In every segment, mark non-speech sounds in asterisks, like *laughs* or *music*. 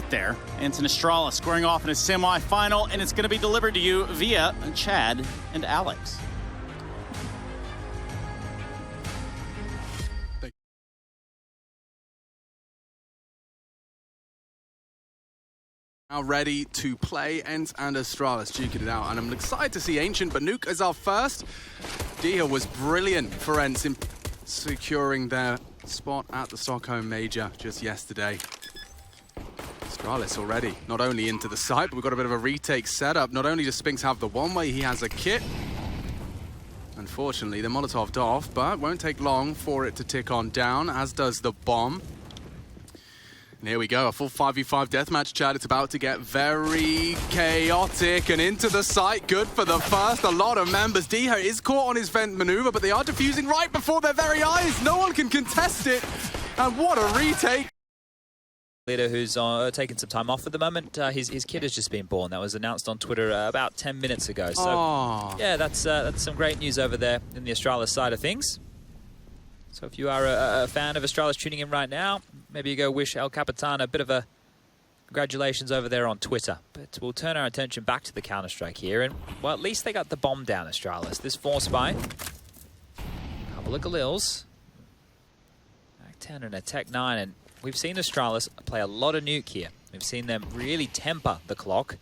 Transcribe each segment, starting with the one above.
get there. Anton Estrella squaring off in a semi-final, and it's going to be delivered to you via Chad and Alex. Now ready to play Ents and Astralis duking it out. And I'm excited to see Ancient, but Nuke our first. Dia was brilliant for Ents in securing their spot at the Stockholm Major just yesterday. Astralis already not only into the site, but we've got a bit of a retake setup. Not only does Spinks have the one way, he has a kit. Unfortunately, the Molotoved off, but won't take long for it to tick on down, as does the bomb. And here we go, a full 5v5 deathmatch chat. It's about to get very chaotic and into the site. Good for the first. A lot of members. Diha is caught on his vent maneuver, but they are defusing right before their very eyes. No one can contest it. And what a retake. Leader who's uh, taking some time off at the moment. Uh, his, his kid has just been born. That was announced on Twitter uh, about 10 minutes ago. So, Aw. yeah, that's uh, that's some great news over there in the Astralis side of things. So if you are a, a fan of Astralis tuning in right now, maybe you go wish El Capitan a bit of a congratulations over there on Twitter. But we'll turn our attention back to the Counter-Strike here. And, well, at least they got the bomb down, Astralis. This force. Couple of Galils. Act 10 and a Tech 9. And we've seen Astralis play a lot of nuke here. We've seen them really temper the clock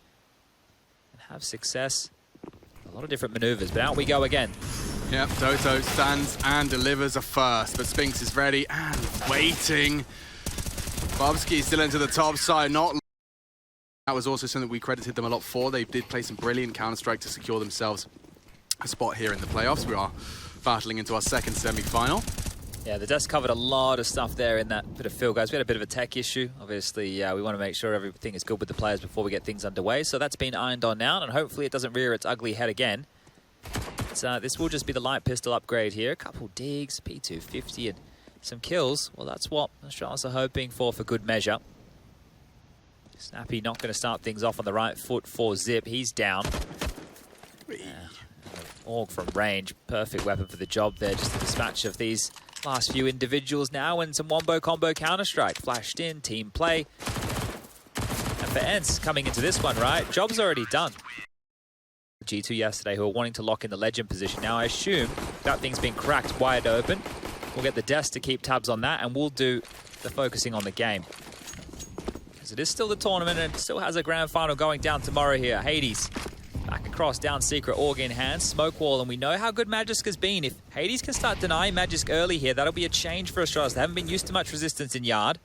and have success. A lot of different maneuvers, but out we go again. Yep, Toto stands and delivers a first, but Spinks is ready and waiting. Bobsky still into the top side, not that was also something we credited them a lot for. They did play some brilliant Counter-Strike to secure themselves a spot here in the playoffs. We are battling into our second semi-final. Yeah, the desk covered a lot of stuff there in that bit of field, guys. We had a bit of a tech issue. Obviously, uh, we want to make sure everything is good with the players before we get things underway. So that's been ironed on now, and hopefully it doesn't rear its ugly head again. Uh, this will just be the light pistol upgrade here. A couple digs, P250, and some kills. Well, that's what Australians are hoping for for good measure. Snappy not going to start things off on the right foot for Zip. He's down. Org from range, perfect weapon for the job there. Just the dispatch of these last few individuals now and some wombo combo counter-strike. Flashed in, team play. And for Ents coming into this one, right, job's already done. G2 yesterday who are wanting to lock in the legend position. Now I assume that thing's been cracked wide open. We'll get the desk to keep tabs on that and we'll do the focusing on the game. Because it is still the tournament and it still has a grand final going down tomorrow here. Hades back across down secret org in hand smoke wall and we know how good magisk has been. If hades can start denying magisk early here that'll be a change for australis they haven't been used to much resistance in yard.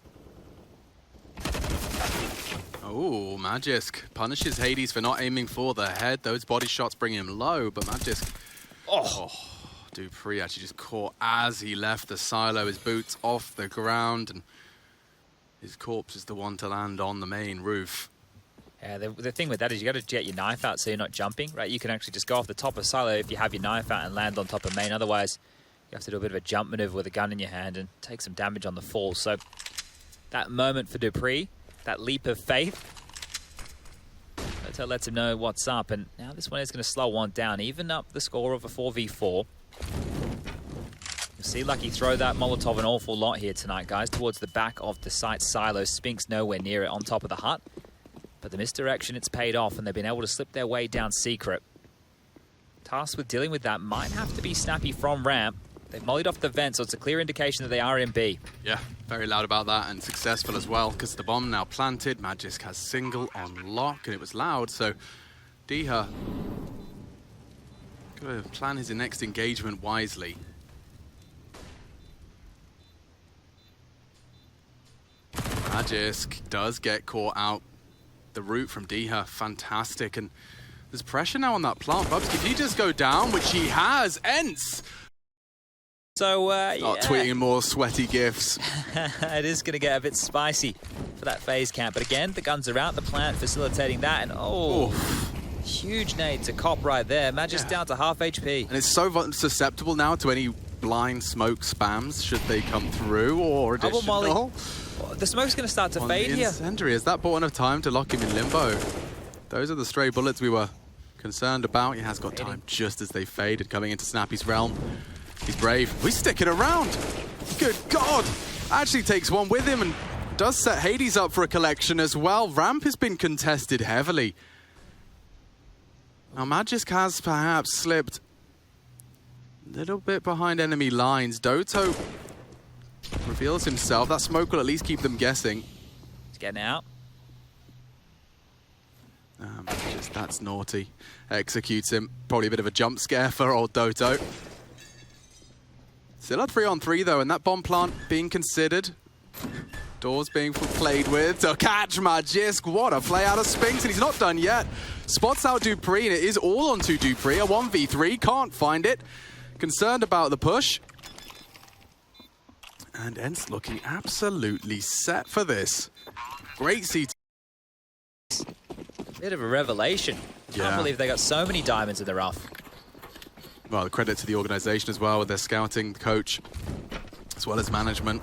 Oh, Magisk punishes Hades for not aiming for the head. Those body shots bring him low, but Magisk... Oh. oh, Dupree actually just caught as he left. The silo, his boots off the ground, and his corpse is the one to land on the main roof. Yeah, the, the thing with that is you got to get your knife out so you're not jumping right you can actually just go off the top of silo if you have your knife out and land on top of main otherwise you have to do a bit of a jump maneuver with a gun in your hand and take some damage on the fall so that moment for dupree that leap of faith Toto lets him know what's up, and now this one is going to slow one down, even up the score of a 4v4. You'll see Lucky throw that Molotov an awful lot here tonight, guys, towards the back of the site silo. Spinks nowhere near it on top of the hut. But the misdirection, it's paid off, and they've been able to slip their way down secret. Tasked with dealing with that might have to be Snappy from ramp. They've mollied off the vent, so it's a clear indication that they are in B. Yeah, very loud about that and successful as well because the bomb now planted. Magisk has single on lock and it was loud, so Diha got to plan his next engagement wisely. Magisk does get caught out. The route from Diha, fantastic. And there's pressure now on that plant. Bubsky, if he just go down, which he has, Ents! So, uh, Start yeah. tweeting more sweaty gifs. *laughs* it is going to get a bit spicy for that phase camp. But again, the guns are out, the plant facilitating that, and oh, huge nade to cop right there. Magic's Yeah. down to half HP. And it's so susceptible now to any blind smoke spams should they come through or Double additional. The smoke's going to start to on fade the here. incendiary. Has that bought enough time to lock him in limbo? Those are the stray bullets we were concerned about. He has got time just as they faded, coming into Snappy's realm. He's brave. He's sticking around. Good God! Actually takes one with him and does set Hades up for a collection as well. Ramp has been contested heavily. Now, Magisk has perhaps slipped a little bit behind enemy lines. Doto reveals himself. That smoke will at least keep them guessing. He's getting out. Um, just that's naughty. Executes him. Probably a bit of a jump scare for old Doto. Still at three on three though, and that bomb plant being considered. Doors being played with to catch Magisk. What a play out of Spinks, and he's not done yet. Spots out Dupree, and it is all onto Dupree. A 1v3, can't find it. Concerned about the push. And Ents looking absolutely set for this. Great CT. Bit of a revelation. Yeah. Can't believe they got so many diamonds in the rough. well, the credit to the organization as well with their scouting coach as well as management.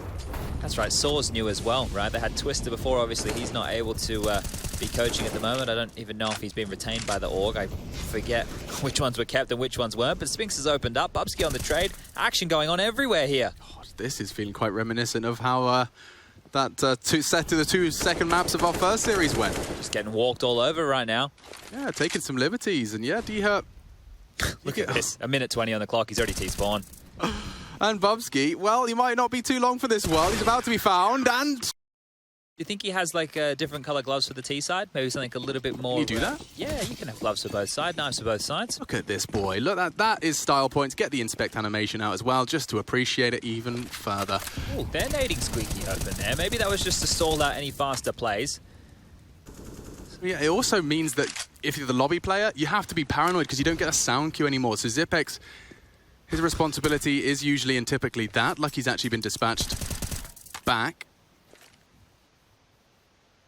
That's right, Saw's new as well, right? They had Twister before, obviously he's not able to uh, be coaching at the moment. I don't even know if he's been retained by the org. I forget *laughs* which ones were kept and which ones weren't, but Spinks has opened up. Bubsky on the trade. Action going on everywhere here. This is feeling quite reminiscent of how uh, that uh, two set to the two second maps of our first series went. Just getting walked all over right now. Yeah, taking some liberties, and yeah, D-Hurt *laughs* Look at this. A minute 20 on the clock. He's already T-spawn. *laughs* and Bubsky. Well, he might not be too long for this world. He's about to be found, and Do you think he has like uh, different color gloves for the T side? Maybe something a little bit more. you do that? Yeah, you can have gloves for both sides, knives for both sides. look at this boy. Look, that that is style points. Get the inspect animation out as well, just to appreciate it even further. Oh, they're nading Squeaky open there. Maybe that was just to stall out any faster plays. Yeah, it also means that if you're the lobby player, you have to be paranoid because you don't get a sound cue anymore. So Zipex, his responsibility is usually and typically that. Lucky's actually been dispatched back.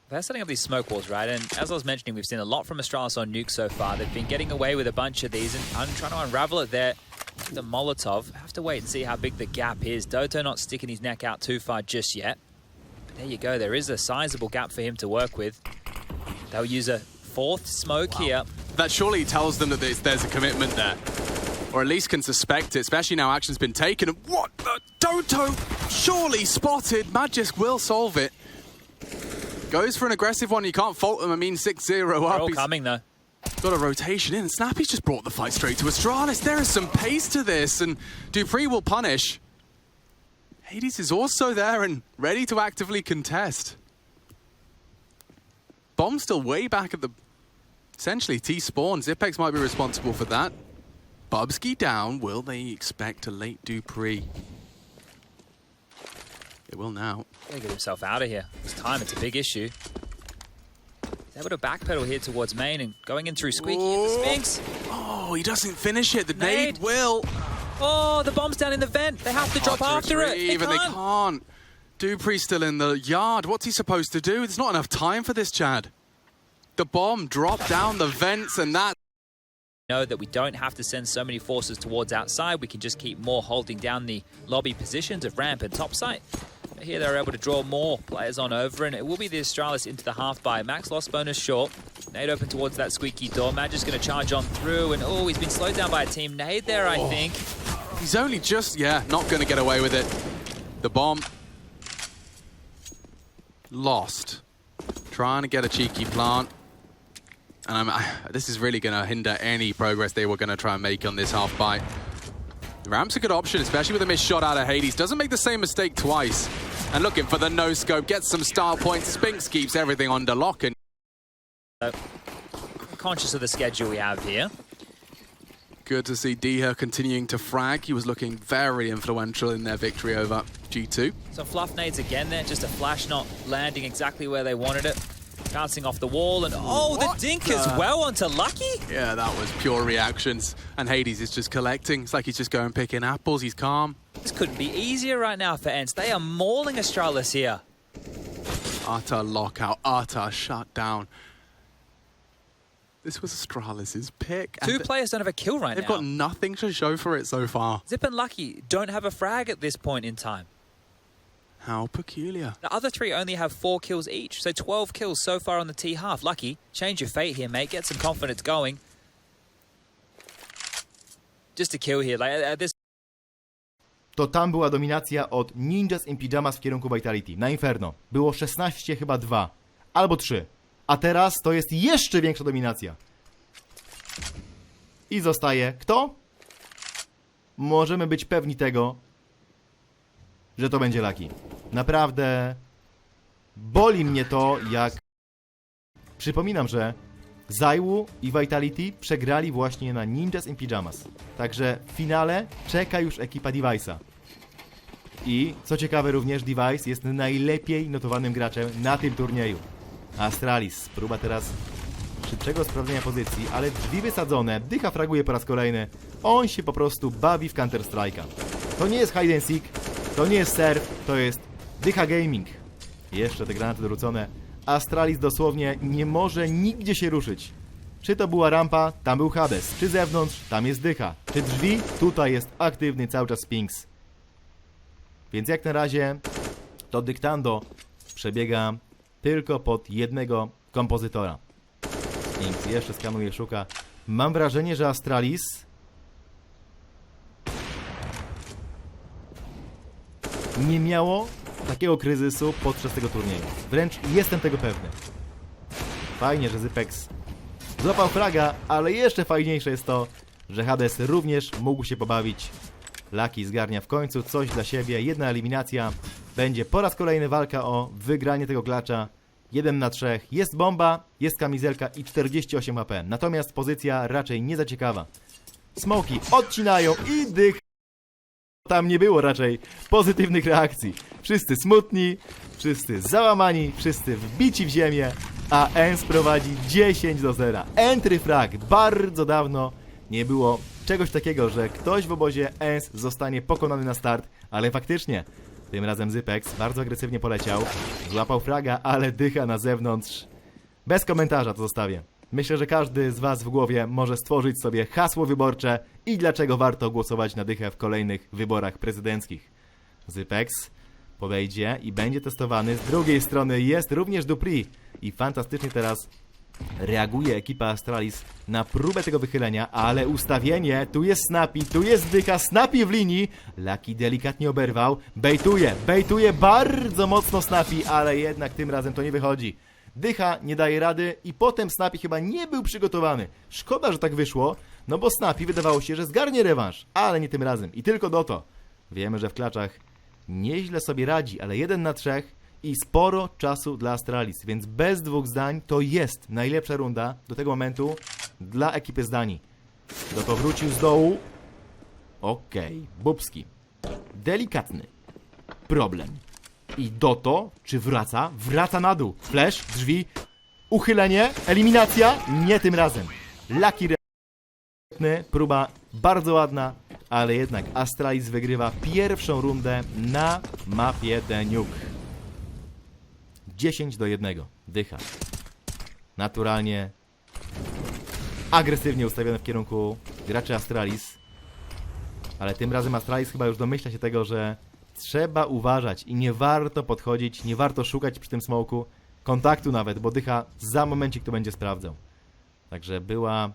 They're setting up these smoke walls, right? And as I was mentioning, we've seen a lot from Astralis on Nuke so far. They've been getting away with a bunch of these, and I'm trying to unravel it there. The Molotov, have to wait and see how big the gap is. Doto not sticking his neck out too far just yet. But there you go, there is a sizable gap for him to work with. They'll use a fourth smoke here. That surely tells them that there's, there's a commitment there. Or at least can suspect it, especially now action's been taken. And what the? Doto surely spotted. Magisk will solve it. Goes for an aggressive one. You can't fault him. I mean, 6-0 They're up. all He's coming though. got a rotation in. And Snappy's just brought the fight straight to Astralis. There is some pace to this, and Dupree will punish. Hades is also there and ready to actively contest. Bomb still way back at the essentially T spawn. Zipex might be responsible for that. Bubsky down. Will they expect a late Dupree? It will now. Gotta get himself out of here. It's time, it's a big issue. He's able to backpedal here towards main and going in through Squeaky into Oh. Spinks. Oh, he doesn't finish it. The nade, Nade. will. Oh, the bomb's down in the vent. They have to drop to after it. They and they can't. can't. Dupree's still in the yard. What's he supposed to do? There's not enough time for this, Chad. The bomb dropped down the vents, and that. Know that we don't have to send so many forces towards outside. We can just keep more holding down the lobby positions of ramp and top site. Here they're able to draw more players on over, and it will be the Astralis into the half by Max lost bonus short. Nade open towards that squeaky door. Magic's going to charge on through, and oh, he's been slowed down by a team nade there, I oh. think. He's only just, yeah, not going to get away with it. The bomb. Lost. Trying to get a cheeky plant. And I'm, I, this is really going to hinder any progress they were going to try and make on this half bite. Ramp's a good option, especially with a missed shot out of Hades. Doesn't make the same mistake twice. And looking for the no-scope, gets some star points. Spinks keeps everything under lock. And Conscious of the schedule we have here. good to see Diha continuing to frag. He was looking very influential in their victory over G2. Some fluff nades again there, just a flash not landing exactly where they wanted it. Bouncing off the wall, and oh, What the dink the- as well onto Lucky. Yeah, that was pure reactions. And Hades is just collecting. It's like he's just going picking apples. He's calm. This couldn't be easier right now for Ents. They are mauling Astralis here. Utter lockout. Utter shutdown. This was Astralis' pick. Two players don't have a kill right now. They've got nothing to show for it so far. Zip and Lucky don't have a frag at this point in time. How peculiar. The other three only have four kills each, so 12 kills so far on the T half. Lucky, change your fate here, mate. Get some confidence going. Just a kill here. Like at- this to tam była dominacja od Ninjas in Pyjamas w kierunku Vitality, na Inferno. Było 16 chyba 2, albo 3. A teraz to jest jeszcze większa dominacja. I zostaje kto? Możemy być pewni tego, że to będzie Lucky. Naprawdę boli mnie to, jak... Przypominam, że Zaiwu i Vitality przegrali właśnie na Ninjas in Pyjamas. Także w finale czeka już ekipa Device'a. I co ciekawe również Device jest najlepiej notowanym graczem na tym turnieju. Astralis próba teraz szybszego sprawdzenia pozycji, ale drzwi wysadzone, dycha fraguje po raz kolejny. On się po prostu bawi w Counter Strike'a. To nie jest hide and seek, to nie jest surf, to jest dycha gaming. Jeszcze te granaty dorzucone. Astralis dosłownie nie może nigdzie się ruszyć. Czy to była rampa, tam był Hades. Czy zewnątrz, tam jest dycha. Czy drzwi, tutaj jest aktywny cały czas Spinks. Więc jak na razie to dyktando przebiega tylko pod jednego kompozytora. Spinks jeszcze skanuje, szuka. Mam wrażenie, że Astralis nie miało takiego kryzysu podczas tego turnieju. Wręcz jestem tego pewny. Fajnie, że Zypex złapał fraga, ale jeszcze fajniejsze jest to, że Hades również mógł się pobawić. Laki zgarnia w końcu coś dla siebie, jedna eliminacja. Będzie po raz kolejny walka o wygranie tego klacza. 1 na 3. Jest bomba, jest kamizelka i 48 AP. Natomiast pozycja raczej nie za ciekawa. Smoki odcinają i dych tam nie było raczej pozytywnych reakcji. Wszyscy smutni, wszyscy załamani, wszyscy wbici w ziemię, a Ens prowadzi 10 do 0. Entry frag. Bardzo dawno nie było czegoś takiego, że ktoś w obozie Ens zostanie pokonany na start, ale faktycznie tym razem Zypex bardzo agresywnie poleciał, złapał fraga, ale dycha na zewnątrz. Bez komentarza to zostawię. Myślę, że każdy z Was w głowie może stworzyć sobie hasło wyborcze i dlaczego warto głosować na dychę w kolejnych wyborach prezydenckich. Zypex podejdzie i będzie testowany. Z drugiej strony jest również Dupri i fantastycznie teraz reaguje ekipa Astralis na próbę tego wychylenia, ale ustawienie, tu jest Snappy, tu jest dycha, Snappy w linii, Lucky delikatnie oberwał, bejtuje, bejtuje bardzo mocno Snappy, ale jednak tym razem to nie wychodzi. Dycha nie daje rady i potem Snappy chyba nie był przygotowany. Szkoda, że tak wyszło, no bo Snappy wydawało się, że zgarnie rewanż, ale nie tym razem i tylko do to. Wiemy, że w klaczach nieźle sobie radzi, ale jeden na trzech i sporo czasu dla Astralis, więc bez dwóch zdań to jest najlepsza runda do tego momentu dla ekipy z Danii. Do to wrócił z dołu. Okej, Bubski. Delikatny problem. I Doto, czy wraca? Wraca na dół. Flash, drzwi, uchylenie, eliminacja. Nie tym razem. Lucky Re- próba bardzo ładna, ale jednak Astralis wygrywa pierwszą rundę na mapie Nuke. 10 do 1. Dycha. Naturalnie agresywnie ustawione w kierunku graczy Astralis. Ale tym razem Astralis chyba już domyśla się tego, że trzeba uważać i nie warto podchodzić, nie warto szukać przy tym smoku kontaktu nawet, bo dycha za momencik to będzie sprawdzał. Także była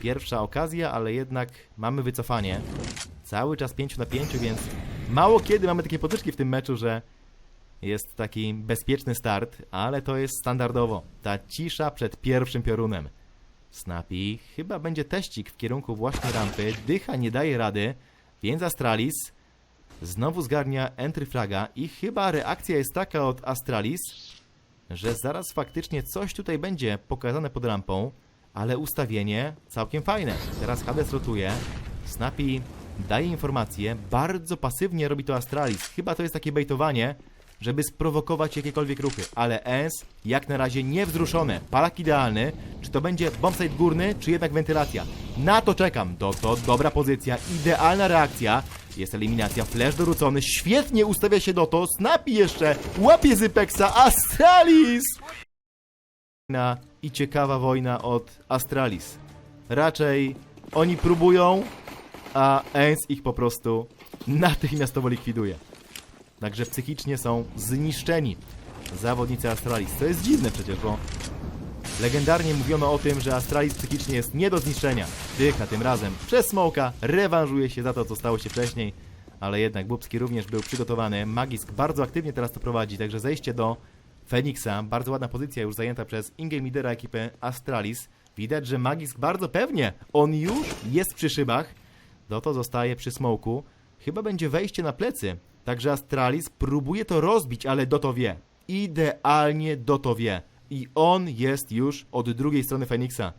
pierwsza okazja, ale jednak mamy wycofanie. Cały czas 5 na 5, więc mało kiedy mamy takie potyczki w tym meczu, że jest taki bezpieczny start, ale to jest standardowo. Ta cisza przed pierwszym piorunem. Snappy chyba będzie teścik w kierunku właśnie rampy. Dycha nie daje rady, więc Astralis znowu zgarnia entry flaga i chyba reakcja jest taka od Astralis, że zaraz faktycznie coś tutaj będzie pokazane pod rampą, ale ustawienie całkiem fajne. Teraz Hades rotuje, Snappy daje informację, bardzo pasywnie robi to Astralis. Chyba to jest takie bejtowanie, żeby sprowokować jakiekolwiek ruchy, ale ENS jak na razie niewzruszone. Palak idealny, czy to będzie bombsite górny, czy jednak wentylacja? Na to czekam. To, to dobra pozycja, idealna reakcja. Jest eliminacja, flash dorzucony, świetnie ustawia się do to, Snappy jeszcze, łapie Zypexa, Astralis! I ciekawa wojna od Astralis. Raczej oni próbują, a ENS ich po prostu natychmiastowo likwiduje. Także psychicznie są zniszczeni zawodnicy Astralis. To jest dziwne przecież, bo legendarnie mówiono o tym, że Astralis psychicznie jest nie do zniszczenia. Dycha tym razem przez Smoka rewanżuje się za to, co stało się wcześniej, ale jednak Bubski również był przygotowany. Magisk bardzo aktywnie teraz to prowadzi, także zejście do Feniksa. Bardzo ładna pozycja już zajęta przez in-game lidera ekipy Astralis. Widać, że Magisk bardzo pewnie, on już jest przy szybach. Doto zostaje przy smoku. Chyba będzie wejście na plecy. Także Astralis próbuje to rozbić, ale Doto wie. Idealnie Doto wie. I on jest już od drugiej strony Feniksa.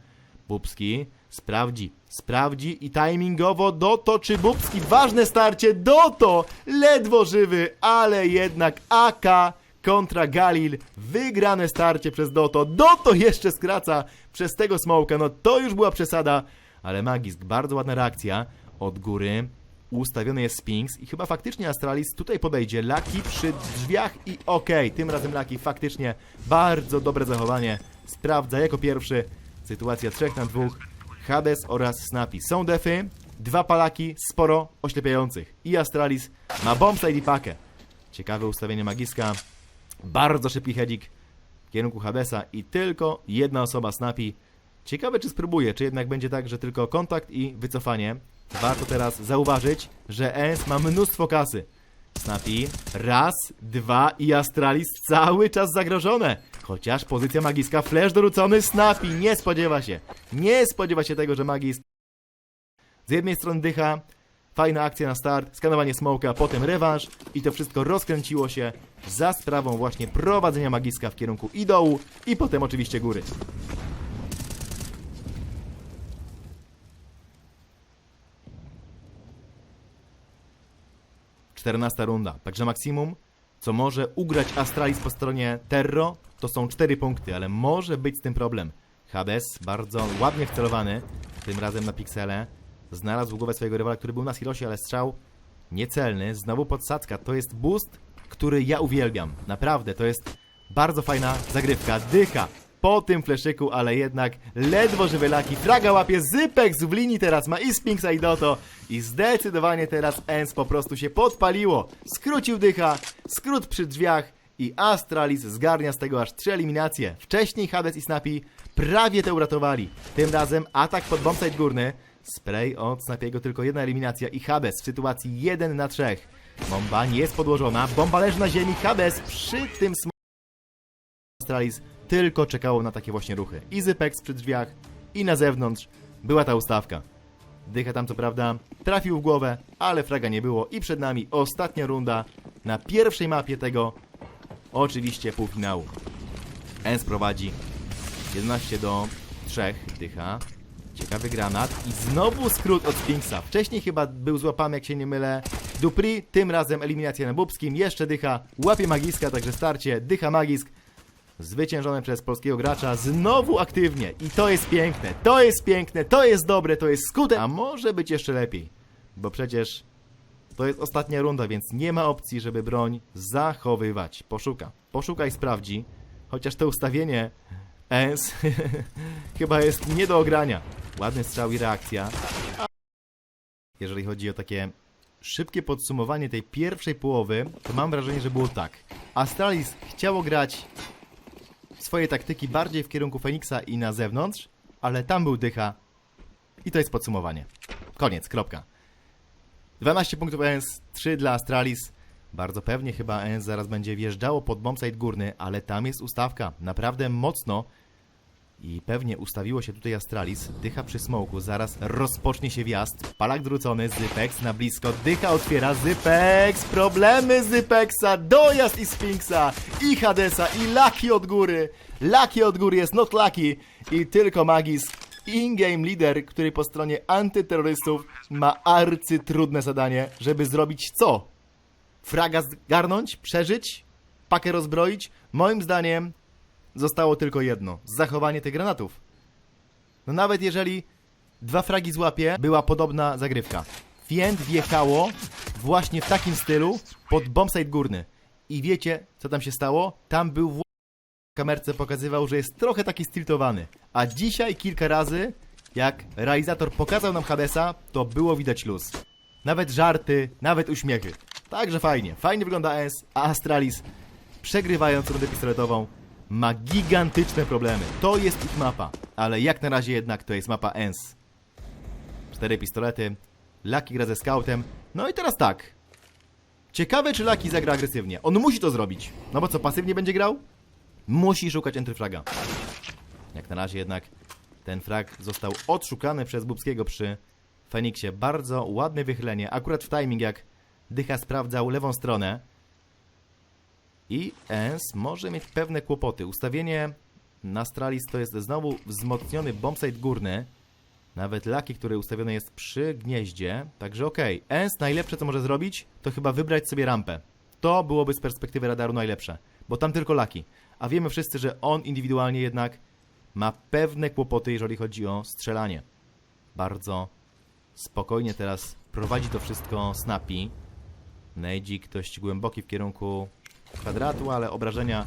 Bubski sprawdzi, sprawdzi i timingowo Doto czy Bubski. Ważne starcie, Doto ledwo żywy, ale jednak AK kontra Galil. Wygrane starcie przez Doto. Doto jeszcze skraca przez tego smoka. No to już była przesada, ale Magisk, bardzo ładna reakcja od góry. Ustawiony jest Sphinx i chyba faktycznie Astralis tutaj podejdzie. Laki przy drzwiach i okej, tym razem Laki faktycznie bardzo dobre zachowanie. Sprawdza jako pierwszy. Sytuacja 3 na 2. Hades oraz Snappy są defy. Dwa palaki, sporo oślepiających. I Astralis ma bombside i pakę. Ciekawe ustawienie Magiska. Bardzo szybki headzik w kierunku Hadesa i tylko jedna osoba Snappy. Ciekawe czy spróbuje, czy jednak będzie tak, że tylko kontakt i wycofanie. Warto teraz zauważyć, że ENS ma mnóstwo kasy. Snappy, raz, dwa i Astralis cały czas zagrożone. Chociaż pozycja magiska, flash dorzucony, Snappy nie spodziewa się. Nie spodziewa się tego, że magis z jednej strony dycha, fajna akcja na start, skanowanie smoka, potem rewanż i to wszystko rozkręciło się za sprawą właśnie prowadzenia magiska w kierunku i dołu i potem oczywiście góry. Czternasta runda, także maksimum, co może ugrać Astralis po stronie Terro, to są cztery punkty, ale może być z tym problem. Hades, bardzo ładnie wcelowany, tym razem na piksele, znalazł głowę swojego rywala, który był na Hirosie, ale strzał niecelny, znowu podsadzka, to jest boost, który ja uwielbiam, naprawdę, to jest bardzo fajna zagrywka, dycha po tym fleszyku, ale jednak ledwo żywy laki, fraga łapie, Zypek w linii teraz ma i Spinxa i Doto i zdecydowanie teraz Ens po prostu się podpaliło, skrócił dycha, skrót przy drzwiach i Astralis zgarnia z tego aż trzy eliminacje. Wcześniej Hades i Snappy prawie te uratowali. Tym razem atak pod bombsite górny. Spray od Snapiego tylko jedna eliminacja i Hades w sytuacji 1 na 3. Bomba nie jest podłożona, bomba leży na ziemi, Hades przy tym sm- Astralis tylko czekało na takie właśnie ruchy. I Zypex przy drzwiach i na zewnątrz była ta ustawka. Dycha tam co prawda trafił w głowę, ale fraga nie było i przed nami ostatnia runda na pierwszej mapie tego oczywiście półfinału. Ens prowadzi 11 do 3, dycha. Ciekawy granat i znowu skrót od Sphinxa. Wcześniej chyba był złapany, jak się nie mylę, Dupri, tym razem eliminacja na Bubskim, jeszcze dycha, łapie magiska, także starcie, dycha magisk. Zwyciężony przez polskiego gracza, znowu aktywnie i to jest piękne, to jest piękne, to jest dobre, to jest skuteczne, a może być jeszcze lepiej, bo przecież to jest ostatnia runda, więc nie ma opcji, żeby broń zachowywać. Poszuka. Poszuka i sprawdzi. Chociaż to ustawienie ENS *laughs* chyba jest nie do ogrania. Ładny strzał i reakcja. Jeżeli chodzi o takie szybkie podsumowanie tej pierwszej połowy, to mam wrażenie, że było tak. Astralis chciało grać swoje taktyki bardziej w kierunku Feniksa i na zewnątrz, ale tam był dycha. I to jest podsumowanie. Koniec, kropka. 12 punktów ENS, 3 dla Astralis. Bardzo pewnie chyba ENS zaraz będzie wjeżdżało pod bombsite górny, ale tam jest ustawka. Naprawdę mocno. I pewnie ustawiło się tutaj Astralis. Dycha przy smoku, zaraz rozpocznie się wjazd. Palak drucony, Zypex na blisko. Dycha otwiera, Zypex! Problemy Zypexa! Dojazd i Sphinxa! I Hadesa, i Lucky od góry! Lucky od góry jest not Lucky! I tylko Magis in-game lider, który po stronie antyterrorystów ma arcytrudne zadanie, żeby zrobić co? Fraga zgarnąć? Przeżyć? Pakę rozbroić? Moim zdaniem zostało tylko jedno. Zachowanie tych granatów. No nawet jeżeli dwa fragi złapie, była podobna zagrywka. Fiend wjechało właśnie w takim stylu pod bombsite górny. I wiecie, co tam się stało? Tam był w kamerce pokazywał, że jest trochę taki stiltowany. A dzisiaj kilka razy, jak realizator pokazał nam Hadesa, to było widać luz. Nawet żarty, nawet uśmiechy. Także fajnie. Fajnie wygląda ES, a Astralis, przegrywając rundę pistoletową, ma gigantyczne problemy. To jest ich mapa, ale jak na razie jednak to jest mapa ENS. Cztery pistolety, Lucky gra ze scoutem. No i teraz tak. Ciekawe, czy Laki zagra agresywnie. On musi to zrobić. No bo co, pasywnie będzie grał? Musi szukać entryfraga. Jak na razie jednak ten frag został odszukany przez Bubskiego przy Feniksie. Bardzo ładne wychylenie, akurat w timing jak Dycha sprawdzał lewą stronę. I Ens może mieć pewne kłopoty. Ustawienie na Stralis to jest znowu wzmocniony bombsite górny. Nawet Laki, który ustawiony jest przy gnieździe. Także okej. Ens najlepsze co może zrobić, to chyba wybrać sobie rampę. To byłoby z perspektywy radaru najlepsze. Bo tam tylko Laki. A wiemy wszyscy, że on indywidualnie jednak ma pewne kłopoty, jeżeli chodzi o strzelanie. Bardzo spokojnie teraz prowadzi to wszystko Snappy. Nejdzik dość głęboki w kierunku kwadratu, ale obrażenia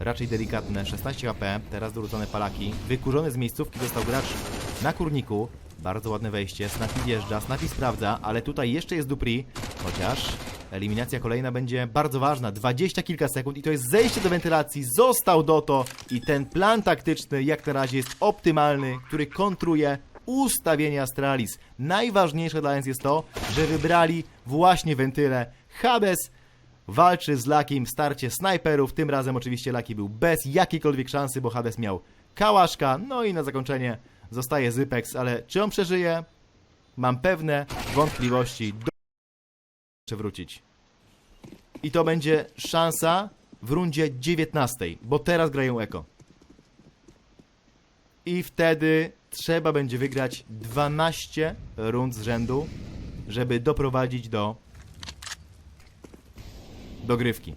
raczej delikatne. 16 HP, teraz dorzucone palaki. Wykurzony z miejscówki został gracz na kurniku. Bardzo ładne wejście. Snappy wjeżdża, Snappy sprawdza, ale tutaj jeszcze jest Dupri, chociaż eliminacja kolejna będzie bardzo ważna. 20 kilka sekund i to jest zejście do wentylacji. Został Doto i ten plan taktyczny jak na razie jest optymalny, który kontruje ustawienie Astralis. Najważniejsze dla nas jest to, że wybrali właśnie wentyle. Hades walczy z Lakim w starcie snajperów. Tym razem oczywiście Laki był bez jakiejkolwiek szansy, bo Hades miał kałaszka. No i na zakończenie zostaje Zypex, ale czy on przeżyje? Mam pewne wątpliwości. Do... Jeszcze wrócić. I to będzie szansa w rundzie 19, bo teraz grają Eko. I wtedy trzeba będzie wygrać 12 rund z rzędu, żeby doprowadzić do dogrywki.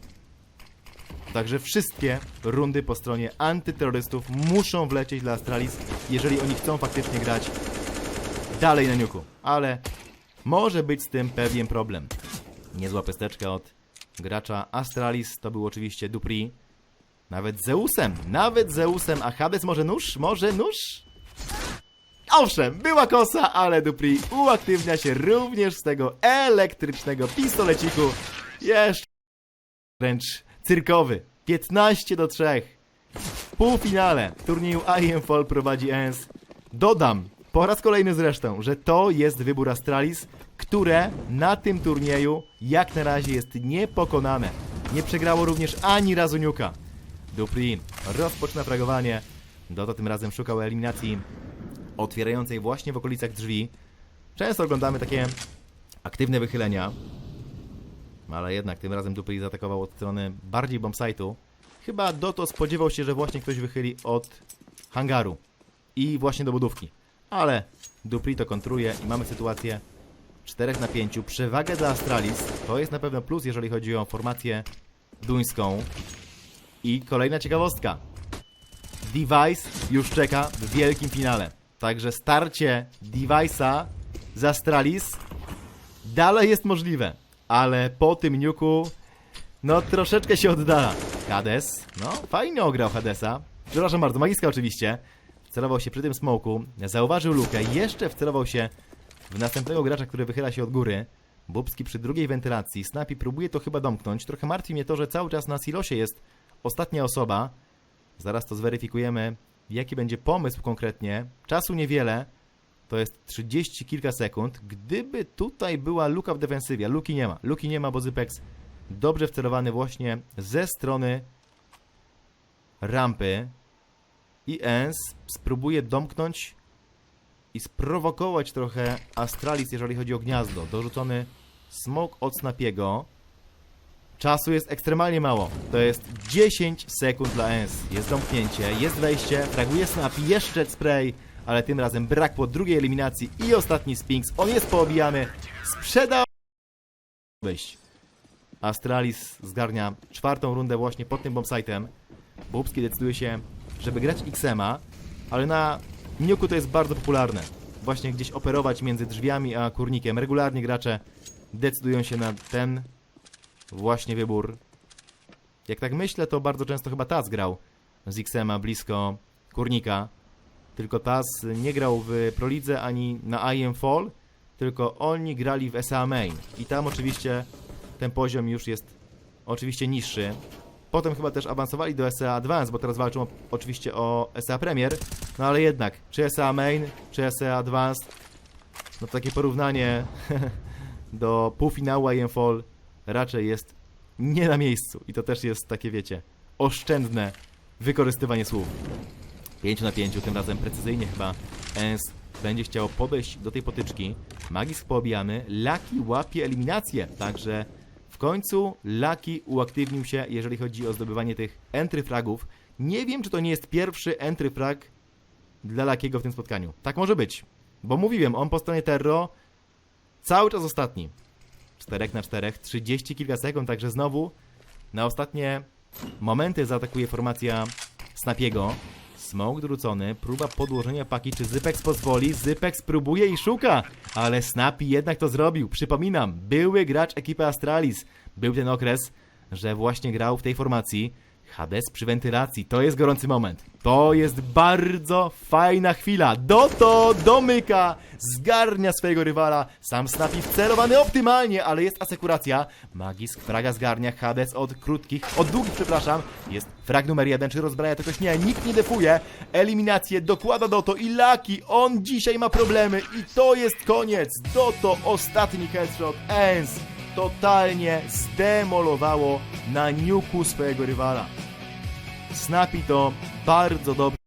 Także wszystkie rundy po stronie antyterrorystów muszą wlecieć dla Astralis, jeżeli oni chcą faktycznie grać dalej na niuku. Ale może być z tym pewien problem. Niezła pesteczka od gracza Astralis, to był oczywiście Dupri. Nawet Zeusem, nawet Zeusem, a Hades może nóż? Może nóż? Owszem, była kosa, ale Dupri uaktywnia się również z tego elektrycznego pistoleciku. Jeszcze wręcz cyrkowy. 15 do 3. W półfinale turnieju IM Fall prowadzi ENS. Dodam, po raz kolejny zresztą, że to jest wybór Astralis, które na tym turnieju jak na razie jest niepokonane. Nie przegrało również ani razu Niuka. Dupri rozpoczyna fragowanie. Doto tym razem szukał eliminacji otwierającej właśnie w okolicach drzwi. Często oglądamy takie aktywne wychylenia, ale jednak tym razem Dupri zaatakował od strony bardziej bombsite'u. Chyba Doto spodziewał się, że właśnie ktoś wychyli od hangaru i właśnie do budówki. Ale Dupri to kontruje i mamy sytuację 4 na 5. Przewagę dla Astralis. To jest na pewno plus, jeżeli chodzi o formację duńską. I kolejna ciekawostka. Device już czeka w wielkim finale. Także starcie Device'a z Astralis dalej jest możliwe. Ale po tym niuku, no troszeczkę się oddala. Hades, no fajnie ograł Hadesa. Przepraszam bardzo, magiska oczywiście. Wcelował się przy tym smoku, zauważył lukę, jeszcze wcelował się w następnego gracza, który wychyla się od góry. Bubski przy drugiej wentylacji. Snappy próbuje to chyba domknąć. Trochę martwi mnie to, że cały czas na silosie jest ostatnia osoba. Zaraz to zweryfikujemy, jaki będzie pomysł konkretnie. Czasu niewiele. To jest 30 kilka sekund. Gdyby tutaj była luka w defensywie, luki nie ma. Luki nie ma, bo Zypex dobrze wcelowany właśnie ze strony rampy. I Ens spróbuje domknąć i sprowokować trochę Astralis, jeżeli chodzi o gniazdo. Dorzucony smoke od Snapiego. Czasu jest ekstremalnie mało. To jest 10 sekund dla Ens. Jest domknięcie, jest wejście, fraguje Snapi, jeszcze spray, ale tym razem brakło drugiej eliminacji i ostatni Spinks. On jest poobijany. Sprzedał wejść. Astralis zgarnia czwartą rundę właśnie pod tym bombsite'em. Bubski decyduje się, żeby grać XM-a, ale na Niuku to jest bardzo popularne. Właśnie gdzieś operować między drzwiami a kurnikiem. Regularnie gracze decydują się na ten właśnie wybór. Jak tak myślę, to bardzo często chyba Taz grał z XM-a blisko kurnika. Tylko Taz nie grał w Prolidze ani na IM Fall, tylko oni grali w SA Main. I tam oczywiście ten poziom już jest oczywiście niższy. Potem chyba też awansowali do SA Advance, bo teraz walczą oczywiście o SA Premier. No ale jednak, czy SA Main, czy SA Advanced, no takie porównanie *laughs* do półfinału IM Fall raczej jest nie na miejscu. I to też jest takie, wiecie, oszczędne wykorzystywanie słów. 5 na 5, tym razem precyzyjnie chyba Ens będzie chciał podejść do tej potyczki. Magis poobijany, Lucky łapie eliminację, także w końcu Lucky uaktywnił się, jeżeli chodzi o zdobywanie tych entry fragów. Nie wiem, czy to nie jest pierwszy entry frag dla Luckiego w tym spotkaniu. Tak może być, bo mówiłem, on po stronie Terro cały czas ostatni. 4 na 4, 30 kilka sekund, także znowu na ostatnie momenty zaatakuje formacja Snapiego. Smoke drucony, próba podłożenia paki, czy Zypex pozwoli? Zypex próbuje i szuka, ale Snapi jednak to zrobił. Przypominam, były gracz ekipy Astralis. Był ten okres, że właśnie grał w tej formacji. Hades przy wentylacji, to jest gorący moment. To jest bardzo fajna chwila. Doto domyka, zgarnia swojego rywala. Sam Snapi wcelowany optymalnie, ale jest asekuracja. Magis fraga zgarnia, Hades od krótkich, od długich, przepraszam. Jest frag numer jeden, czy rozbraja ktoś? Nie, nikt nie defuje. Eliminację dokłada Doto i Laki, on dzisiaj ma problemy i to jest koniec. Doto, ostatni headshot, Ens totalnie zdemolowało na niuku swojego rywala. Snappy to bardzo dobrze.